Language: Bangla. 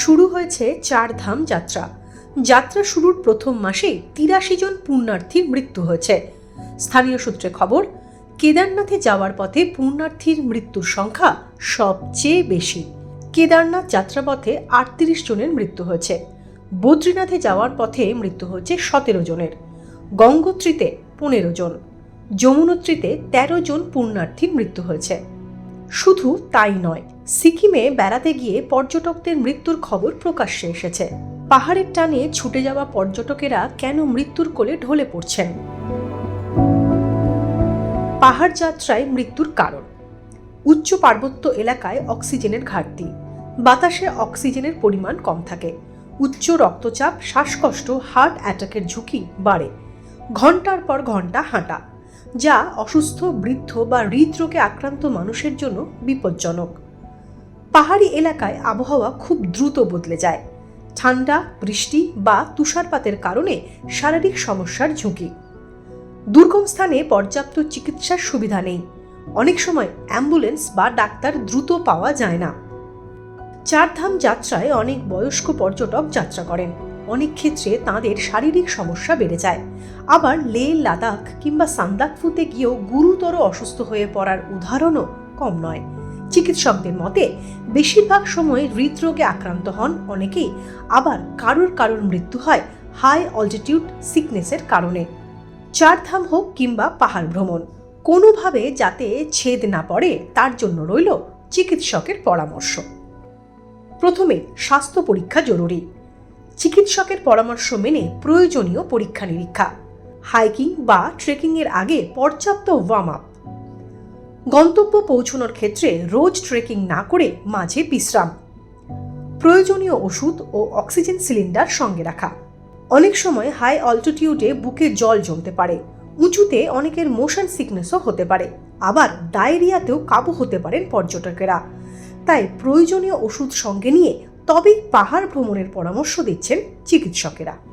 শুরু হয়েছে চার ধাম যাত্রা। যাত্রা শুরুর প্রথম মাসে তিরাশি জন পুণ্যার্থীর মৃত্যু হয়েছে। স্থানীয় সূত্রে খবর, কেদারনাথে যাওয়ার পথে পুণ্যার্থীর মৃত্যুর সংখ্যা সবচেয়ে বেশি। কেদারনাথ যাত্রাপথে আটত্রিশ জনের মৃত্যু হয়েছে। বদ্রীনাথে যাওয়ার পথে মৃত্যু হয়েছে সতেরো জনের। গঙ্গোত্রীতে পনেরো জন। যমুনোত্রীতে তেরো জন পুণ্যার্থীর মৃত্যু হয়েছে। শুধু তাই নয়, সিকিমে বেড়াতে গিয়ে পর্যটকদের মৃত্যুর খবর প্রকাশ্যে এসেছে। পাহাড়ের টানে ছুটে যাওয়া পর্যটকেরা কেন মৃত্যুর কোলে ঢলে পড়ছেন? পাহাড় যাত্রায় মৃত্যুর কারণ। উচ্চ পার্বত্য এলাকায় অক্সিজেনের ঘাটতি। বাতাসে অক্সিজেনের পরিমাণ কম থাকে। উচ্চ রক্তচাপ, শ্বাসকষ্ট, হার্ট অ্যাটাকের ঝুঁকি বাড়ে। ঘণ্টার পর ঘণ্টা হাঁটা। যা অসুস্থ, বৃদ্ধ বা হৃদরোগে আক্রান্ত মানুষের জন্য বিপজ্জনক। পাহাড়ি এলাকায় আবহাওয়া খুব দ্রুত বদলে যায়। ঠান্ডা, বৃষ্টি বা তুষারপাতের কারণে শারীরিক সমস্যার ঝুঁকি। দুর্গম স্থানে পর্যাপ্ত চিকিৎসার সুবিধা নেই। অনেক সময় অ্যাম্বুলেন্স বা ডাক্তার দ্রুত পাওয়া যায় না। চারধাম যাত্রায় অনেক বয়স্ক পর্যটক যাত্রা করেন। ক্ষেত্রে তাঁদের শারীরিক সমস্যা বেড়ে যায়। আবার লে লাদাখ কিংবা সান্দাকফুতে গিয়েও গুরুতর অসুস্থ হয়ে পড়ার উদাহরণও কম নয়। চিকিৎসকদের মতে, বেশিরভাগ সময় হৃদরোগে আক্রান্ত হন অনেকেই, আবার কারোর কারোর মৃত্যু হয় হাই অল্টিটিউড সিকনেসের কারণে। চারধাম হোক কিংবা পাহাড় ভ্রমণ, কোনোভাবে যাতে ছেদ না পড়ে তার জন্য রইল চিকিৎসকের পরামর্শ। প্রথমে স্বাস্থ্য পরীক্ষা জরুরি। চিকিৎসকের পরামর্শ মেনে প্রয়োজনীয় পরীক্ষা নিরীক্ষা, হাইকিং বা ট্রেকিংয়ের আগে পর্যাপ্ত ওয়ার্ম আপ গন্তব্য পৌঁছানোর ক্ষেত্রে রোজ ট্রেকিং না করে মাঝে বিশ্রাম। প্রয়োজনীয় ওষুধ ও অক্সিজেন সিলিন্ডার সঙ্গে রাখা। অনেক সময় হাই অল্টিটিউডে বুকে জল জমতে পারে, উঁচুতে অনেকের মোশন সিকনেসও হতে পারে, আবার ডায়রিয়াতেও কাবু হতে পারেন পর্যটকেরা। তাই প্রয়োজনীয় ওষুধ সঙ্গে নিয়ে তবেই পাহাড় ভ্রমণের পরামর্শ দিচ্ছেন চিকিৎসকেরা।